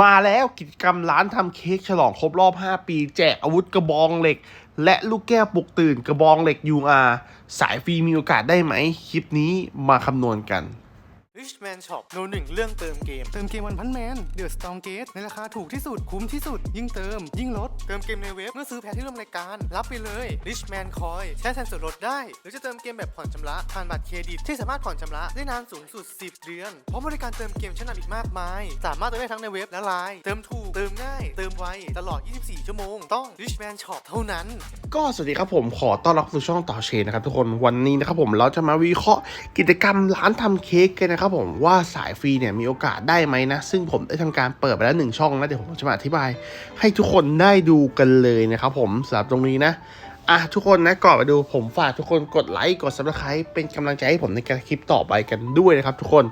มาแล้วกิจกรรมร้านทำเค้กฉลองครบรอบ 5 ปี แจกอาวุธกระบองเหล็ก และลูกแก้วปลุกตื่นกระบองเหล็ก UR สายฟรีมีโอกาสได้ไหม คลิปนี้มาคำนวณกัน Richman Shop โนหนึ่งเรื่องเติมเกม เติมเกมวันพันแมนเดือดสตองเกตในราคาถูกที่สุดคุ้มที่สุด ยิ่งเติม ยิ่งลด เติมเกมในเว็บเมื่อซื้อแพ็คที่ร่วมรายการ รับไปเลย Richman Coin ใช้แทนส่วนลดได้ หรือจะเติมเกมแบบผ่อนชำระ ผ่านบัตรเครดิตที่สามารถผ่อนชำระได้นานสูงสุด 10 เดือนพร้อมบริการเติมเกมชั้นนำอีกมากมาย สามารถเติมได้ทั้งในเว็บและไลน์เติมถูกเติมง่าย เติมไวตลอด 24 ชั่วโมง ต้อง Richman Shop เท่านั้น ก็สวัสดีครับผมขอต้อนรับสู่ช่องต่อเชนนะครับทุกคนวันนี้นะครับผมเราจะมาวิเคราะห์กิจกรรมร้านทำเค้กกันนะครับผมว่าสายฟรีเนี่ยมีโอกาสได้ไหมนะ ซึ่งผมได้ทำการเปิดไปแล้วหนึ่งช่องนะเดี๋ยวผมจะมาอธิบาย ให้ทุกคนได้ดูกันเลยนะครับผมสำหรับตรงนี้นะอะทุกคนนะก่อนไปดูผมฝากทุกคนกดไลค์กดซับสไครป์เป็นกำลังใจให้ผมในการคลิปต่อไปกันด้วยนะครับทุกคน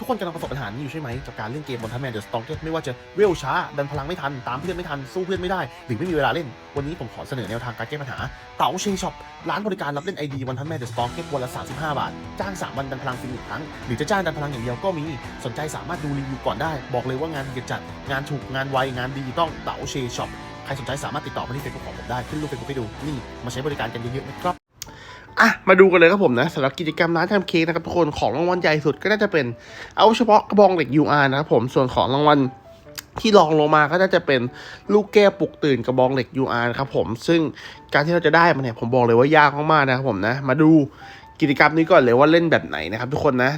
ทุกคนกำลังประสบปัญหานี้อยู่ใช่ไหมกับการเล่นเกมบนทัพแมนเดอะสตองเกตไม่ว่าจะเวลช้า ดันพลังไม่ทัน ตามเพื่อนไม่ทัน สู้เพื่อนไม่ได้ หรือไม่มีเวลาเล่น วันนี้ผมขอเสนอแนวทางการแก้ปัญหา เต๋าเชงช็อป ร้านบริการรับเล่นไอดีวันทัพแมนเดอะสตองเกตวันละ 35 บาท จ้าง 3 วันดันพลังฟรีหนึ่งครั้ง หรือจะจ้างดันพลังอย่างเดียวก็มี สนใจสามารถดูรีวิวก่อนได้ บอกเลยว่างานเกียจัด งานถูก งานไว งานดีต้องเต๋าเชงช็อป ใครสนใจสามารถติดต่อมาที่เฟซบุ๊กของผมได้ ขึ้นรูปเฟซบุ๊กให้ดู นี่ มาใช้บริการกันเยอะๆนะครับ อะมาดูกันเลยครับผมนะสำหรับกิจกรรมร้านทำเค้กนะครับทุกคนของรางวัลใหญ่สุดก็น่าจะเป็นเอาเฉพาะกระบองเหล็ก UR นะครับผมส่วนของรางวัลที่รองลงมาก็น่าจะเป็นลูกแก้วปลุกตื่นกระบองเหล็ก UR นะครับผมซึ่งการที่เราจะได้มันเนี่ยผมบอกเลยว่ายากมากๆนะครับผมนะ มาดูกิจกรรมนี้ก่อนเลยว่าเล่นแบบไหนนะครับทุกคนนะ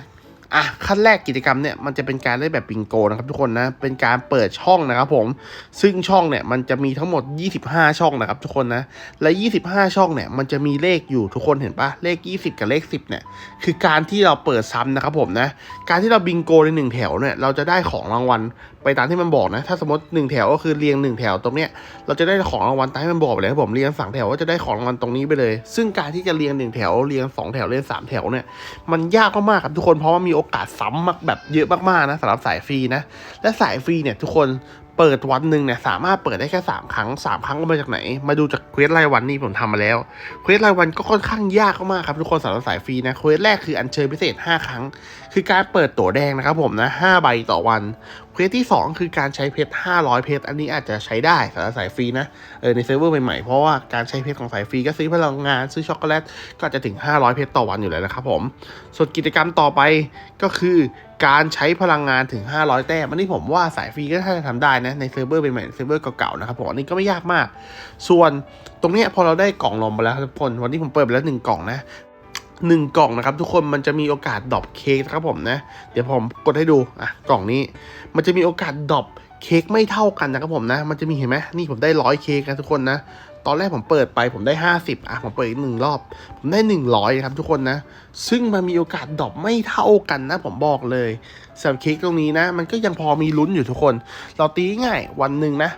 อะขั้นแรกกิจกรรมเนี่ยมันจะเป็นการเล่นแบบบิงโกนะครับทุกคนนะเป็นการเปิดช่องนะครับผมซึ่งช่องเนี่ยมันจะมีทั้งหมด 25 ช่องนะครับทุกคนนะและ 25 ช่องเนี่ยมันจะมีเลขอยู่ทุกคนเห็นปะเลข 20 กับเลข 10เนี่ยคือการที่เราเปิดซ้ำนะครับผมนะการที่เราบิงโกในหนึ่งแถวเนี่ยเราจะได้ของรางวัลไปตามที่มันบอกนะถ้าสมมติ 1 แถวก็คือเรียง 1 แถวตรงเนี้ยเราจะได้ของรางวัลตามที่มันบอกไปเลยครับผมเรียงฝั่งแถวก็จะได้ของรางวัลตรงนี้ไปเลย ซึ่งการที่จะเรียง 1 แถวเรียง 2 แถวเรียง3แถวเนี่ยมันยากมากๆครับทุกคนเพราะว่ามีโออกาสซ้ำมากแบบเยอะมากๆนะสำหรับสายฟรีนะ และสายฟรีเนี่ยทุกคน เปิดวันหนึ่งเนี่ยสามารถเปิดได้แค่ 3 ครั้ง 3 ครั้งก็มาจากไหน มาดูจากเควสรายวันนี่ผมทำมาแล้วเควสรายวันก็ค่อนข้างยากมากครับทุกคนสำหรับสายฟรีนะเควสแรกคืออัญเชิญพิเศษ 5 ครั้ง คือการเปิดตั๋วแดงนะครับผมนะ5ใบต่อวันเควสที่ 2 คือการใช้เพชร500 เพชรอันนี้อาจจะใช้ได้สำหรับสายฟรีนะเออในเซิร์ฟเวอร์ใหม่ๆเพราะว่าการใช้เพชรของสายฟรีก็ซื้อพลังงานซื้อช็อกโกแลตก็จะถึง 500 เพชรต่อวันอยู่แล้วนะครับผมส่วนกิจกรรมต่อไปก็คือการใช้พลังงานถึง 500 แต้มอันนี้ผมว่าสายฟรีก็ถ้าจะทำได้นะในเซิร์ฟเวอร์ใหม่เซิร์ฟเวอร์เก่าๆนะครับผมอันนี้ก็ไม่ยากมาก ส่วนตรงนี้พอเราได้กล่องลมไปแล้วทุกคนวันนี้ผมเปิดไปแล้วหนึ่งกล่องนะหนึ่งกล่องนะครับทุกคนมันจะมีโอกาสดรอปเค้กครับผมนะ เดี๋ยวผมกดให้ดูอะกล่องนี้ มันจะมีโอกาสดรอป เค้กไม่เท่ากันนะครับผมนะ มันจะมีเห็นไหมนี่ผมได้ร้อยเค้กนะทุกคนนะ ตอนแรกผมเปิดไปผมได้ 50อะผมเปิดอีกหนึ่งรอบ ผมได้ 100ครับทุกคนนะ ซึ่งมันมีโอกาสดรอปไม่เท่ากันนะ ผมบอกเลยสำหรับเค้กตรงนี้นะ มันก็ยังพอมีลุ้นอยู่ทุกคน เราตีง่ายวันหนึ่งนะ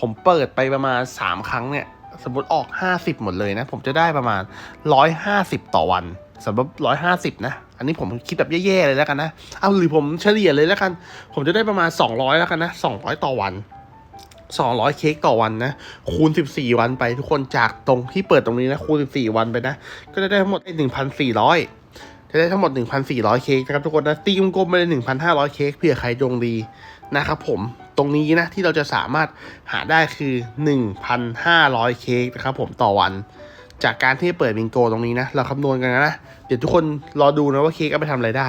ผมเปิดไปประมาณ 3 ครั้งเนี่ย สมมติออก 50 หมดเลยนะ ผมจะได้ประมาณ 150 ต่อวันสำหรับ150 นะ อันนี้ผมคิดแบบแย่ๆเลยแล้วกันนะ เอาหรือผมเฉลี่ยเลยแล้วกัน ผมจะได้ประมาณ 200 แล้วกันนะ 200 ต่อวัน200 เค้กต่อวันนะ คูณ 14 วันไปทุกคนจากตรงที่เปิดตรงนี้นะ คูณ 14 วันไปนะ ก็จะได้ทั้งหมดได้1,400 จะได้ทั้งหมด 1,400 เค้กนะครับทุกคนนะ ตีกลมๆไปเลย1,500 เค้กเผื่อใครดวงดี นะครับผมตรงนี้นะที่เราจะสามารถหาได้คือ 1,500 เค้กนะครับผมต่อวัน จากการที่เปิดบิงโกตรงนี้นะ เราคำนวณกันนะ เดี๋ยวทุกคนรอดูนะว่าเค้กเอาไปทำอะไรได้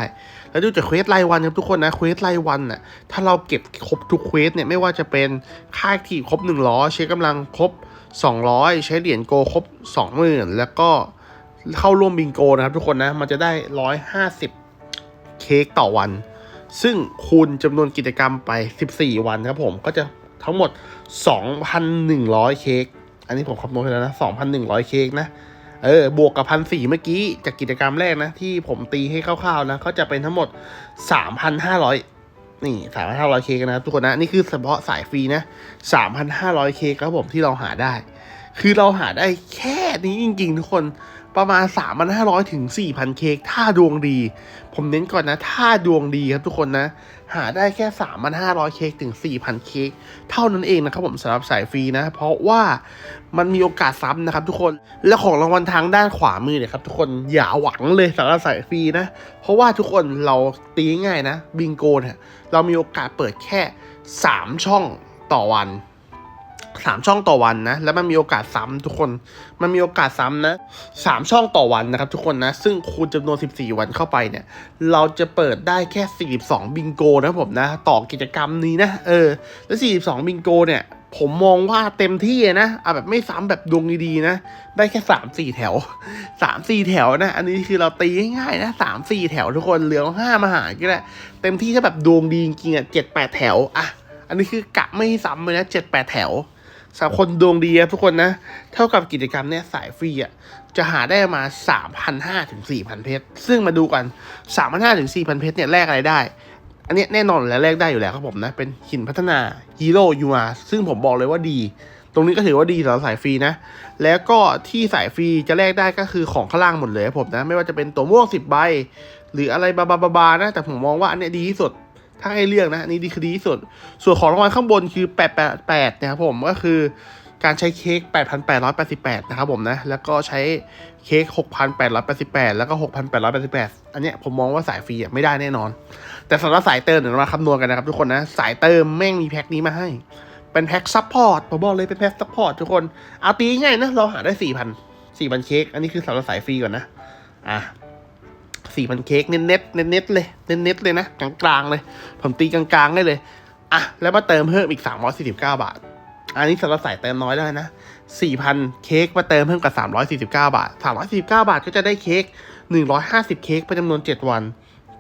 แล้วดูจากเควสรายวันครับทุกคนนะเควสรายวันน่ะถ้าเราเก็บครบทุกเควสเนี่ยไม่ว่าจะเป็นค่าที่ครบ1ล้อใช้กำลังครบ 200 ใช้เหรียญโกครบ 20,000 แล้วก็เข้าร่วมบิงโกนะครับทุกคนนะมันจะได้ 150 เค้กต่อวัน ซึ่งคูณจำนวนกิจกรรมไป 14 วันครับผมก็จะทั้งหมด 2,100 เค้กอันนี้ผมคำนวณไปแล้วนะ 2,100 เค้กนะเออบวกกับพันสี่เมื่อกี้จากกิจกรรมแรกนะ ที่ผมตีให้คร่าวๆนะ ก็จะเป็นทั้งหมด 3,500 นี่ 3,500 เค้กนะ ทุกคนนะ นี่คือเฉพาะสายฟรีนะ 3,500 เค้กครับผมที่เราหาได้ คือเราหาได้แค่นี้จริง ๆ ทุกคนประมาณ 3,500 ถึง 4,000 เค้กถ้าดวงดี ผมเน้นก่อนนะ ถ้าดวงดีครับทุกคนนะ หาได้แค่ 3,500 เค้กถึง 4,000 เค้กเท่านั้นเองนะครับผมสำหรับสายฟรีนะ เพราะว่ามันมีโอกาสซ้ำนะครับทุกคน และของรางวัลทางด้านขวามือเนี่ยครับทุกคนอย่าหวังเลยสำหรับสายฟรีนะ เพราะว่าทุกคนเราตีง่ายนะ บิงโกเนี่ยเรามีโอกาสเปิดแค่ 3 ช่องต่อวัน สามช่องต่อวันนะ แล้วมันมีโอกาสซ้ำทุกคน มันมีโอกาสซ้ำนะสามช่องต่อวันนะครับทุกคนนะ ซึ่งคูณจำนวน 14 วันเข้าไปเนี่ย เราจะเปิดได้แค่ 42 บิงโกนะผมนะ ต่อกิจกรรมนี้นะ เออ แล้ว 42 บิงโกเนี่ย ผมมองว่าเต็มที่นะเอาแบบไม่ซ้ำแบบดวงดีๆนะ ได้แค่3 4แถว3 4แถวนะ อันนี้คือเราตีง่ายๆนะ3 4แถวทุกคน เหลือห้ามาหารก็ได้ เต็มที่ถ้าแบบดวงดีจริงๆอะ7 8แถว อะ อันนี้คือกะไม่ซ้ำเลยนะ7 8แถว สำหรับคนดวงดีครับทุกคนนะ เท่ากับกิจกรรมเนี้ยสายฟรีอะจะหาได้มา 3,500ถึง4,000 เพชร ซึ่งมาดูกัน 3,500ถึง4,000 เพชรเนี่ยแลกอะไรได้ อันเนี้ยแน่นอนแล้วแลกได้อยู่แล้วครับผมนะ เป็นหินพัฒนาฮีโร่ยูอาซึ่งผมบอกเลยว่าดี ตรงนี้ก็ถือว่าดีสำหรับสายฟรีนะ แล้วก็ที่สายฟรีจะแลกได้ก็คือของข้างล่างหมดเลยครับผมนะ ไม่ว่าจะเป็นตัวม่วง10ใบหรืออะไรบาบาบาบานะ แต่ผมมองว่าอันเนี้ยดีที่สุด ถ้าให้เลือกนะนนี้ดีคือดีที่สุด ส่วนของรางวัลข้างบนคือ 888 นะครับผมก็คือการใช้เค้ก 8,888 นะครับผมนะ แล้วก็ใช้เค้ก 6,888 แล้วก็ 6,888 อันเนี้ยผมมองว่าสายฟรีอะไม่ได้แน่นอน แต่สำหรับสายเติมเดี๋ยวเรามาคำนวณกันนะครับทุกคนนะ สายเติมแม่งมีแพ็คนี้มาให้ เป็นแพ็คซัพพอร์ต ผมบอกเลยเป็นแพ็คซัพพอร์ตทุกคน เอาตีง่ายนะ เราหาได้ 4,000 4,000 เค้ก อันนี้คือสำหรับสายฟรีก่อนนะ อะ สี่พันเค้กเน็ตเน็ตเน็ตเน็ตเลยเน็ตเน็ตเลยนะกลางๆเลย ผมตีกลางๆได้เลย อะ แล้วมาเติมเพิ่มอีกสามร้อยสี่สิบเก้าบาท อันนี้สำหรับสายเติมน้อยได้นะสี่พันเค้กมาเติมเพิ่มกับสามร้อยสี่สิบเก้าบาทสามร้อยสี่สิบเก้าบาทก็จะได้เค้กหนึ่งร้อยห้าสิบเค้กเป็นจำนวนเจ็ดวัน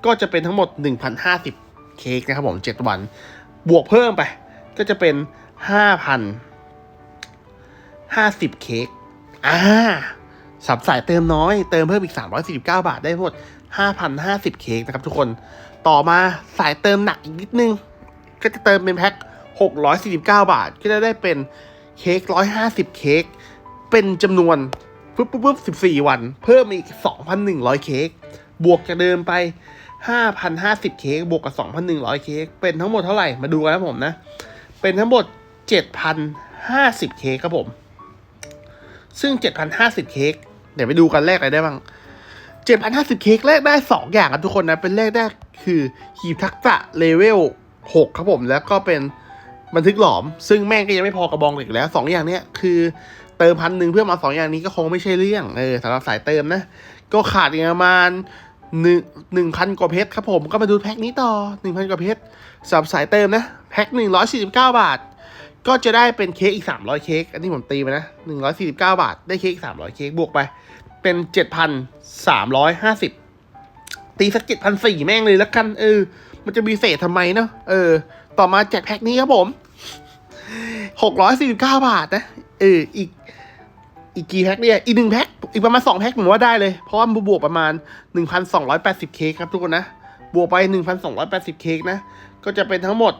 ก็จะเป็นทั้งหมดหนึ่งพันห้าสิบเค้กนะครับผมเจ็ดวัน บวกเพิ่มไป ก็จะเป็นห้าพันห้าสิบเค้กอ่าสับสายเติมน้อย เติมเพิ่มอีก 349 บาทได้หมด 5,050 เค้กนะครับทุกคน ต่อมาสายเติมหนักอีกนิดนึง ก็จะเติมเป็นแพ็ค649 บาท ก็จะได้เป็นเค้ก150 เค้ก เป็นจำนวนปุ๊บปุ๊บปุ๊บ14 วัน เพิ่มอีก 2,100 เค้ก บวกจากเดิมไป 5,050 เค้ก บวกกับ 2,100 เค้ก เป็นทั้งหมดเท่าไหร่ มาดูกันนะผมนะ เป็นทั้งหมด 7,050 เค้กครับผม ซึ่ง 7,050 เค้ก เดี๋ยวไปดูกันแรกอะไรได้บ้าง 7,050 เค้กแรกได้ 2 อย่างครับทุกคนนะ เป็นแรกคือหีบทักษะเลเวล 6 ครับผม แล้วก็เป็นบันทึกหลอม ซึ่งแม่งก็ยังไม่พอกระบองเหล็กแล้ว 2 อย่างเนี้ยคือเติมพันหนึ่งเพื่อมา 2 อย่างนี้ก็คงไม่ใช่เรื่องเออสำหรับสายเติมนะ ก็ขาดอีกประมาณหนึ่งหนึ่งพันกว่าเพชรครับผมก็มาดูแพ็คนี้ต่อ1,000กว่าเพชรสำหรับสายเติมนะ แพ็ค149บเก้าบาท ก็จะได้เป็นเค้กอีก300เค้กอันนี้ผมตีไปนะ149บเก้าบาท ได้เค้กอีก300เค้กบวกไป เป็น7,350ตีสัก7,400แม่งเลยแล้วกัน เออ มันจะมีเศษทำไมเนาะเออ ต่อมาแจกแพ็คนี้ครับผม649บเก้าบาทนะ เออ อีก อีกกี่แพ็คเนี่ย อีกหนึ่งแพ็ค อีกประมาณสองแพ็คผมว่าได้เลย เพราะว่ามันบวกประมาณ1,280เค้กครับทุกคนนะ บวกไป1,280เค้กนะ ก็จะเป็นทั้งหมด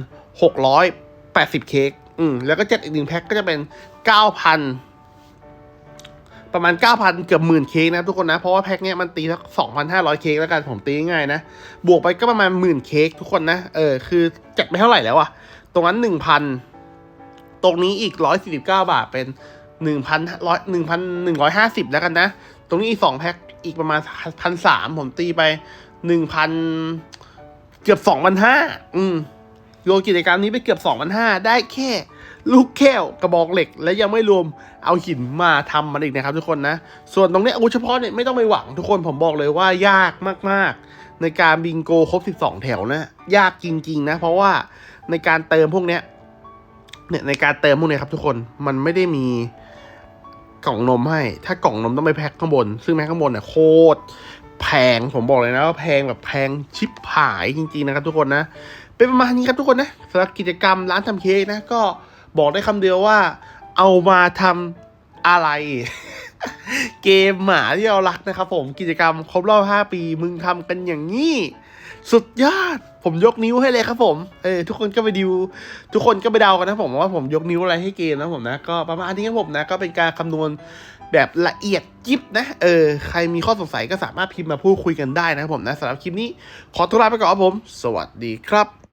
8,680เค้กอืม แล้วก็เจัดอีกหนึ่งแพ็คก็จะเป็น9,000 ประมาณ 9,000 เกือบหมื่นเค้กนะทุกคนนะ เพราะว่าแพ็คเนี้ยมันตีสัก2,500 เค้กแล้วกันผมตีง่ายนะ บวกไปก็ประมาณหมื่นเค้กทุกคนนะ เออ คือจัดไปเท่าไหร่แล้วอะตรงนั้น 1,000 ตรงนี้อีก 149 บาทเป็น1,100 1,150 แล้วกันนะ ตรงนี้อีก 2 แพ็คอีกประมาณ 1,300 ผมตีไป 1,000 เกือบ 2,500 อืมโยกิจกรรมนี้ไปเกือบ 2,500 ได้แค่ ลูกแก้วกระบอกเหล็ก และยังไม่รวมเอาหินมาทำมันอีกนะครับ ทุกคนนะ ส่วนตรงนี้อาวุธเฉพาะเนี่ยไม่ต้องไปหวังทุกคนผมบอกเลยว่ายากมากๆ ในการบิงโกครบ 12 แถวนะยากจริง ๆ นะ เพราะว่าในการเติมพวกเนี้ยเนี่ยในการเติมพวกเนี้ยครับ ทุกคนมันไม่ได้มีกล่องนมให้ ถ้ากล่องนมต้องไปแพ็คข้างบน ซึ่งแพ็คข้างบนเนี่ยโคตรแพงผมบอกเลยนะว่าแพงแบบแพงชิบหายจริงๆนะครับ ทุกคนนะ เป็นประมาณนี้ครับทุกคนนะสำหรับกิจกรรมร้านทำเค้กนะก็ บอกได้คำเดียวว่า เอามาทำอะไร เกมหมาที่เรารักนะครับผมกิจกรรมครบรอบ 5 ปี มึงทำกันอย่างนี้สุดยอด ผมยกนิ้วให้เลยครับผม เออทุกคนก็ไปดิว ทุกคนก็ไปเดากันนะผมว่าผมยกนิ้วอะไรให้เกมนะผมนะ ก็ประมาณนี้ครับผมนะ ก็เป็นการคำนวณแบบละเอียดยิบนะ เออ ใครมีข้อสงสัยก็สามารถพิมพ์มาพูดคุยกันได้นะครับผมนะสำหรับคลิปนี้ ขอตัวลาไปก่อนครับผม สวัสดีครับ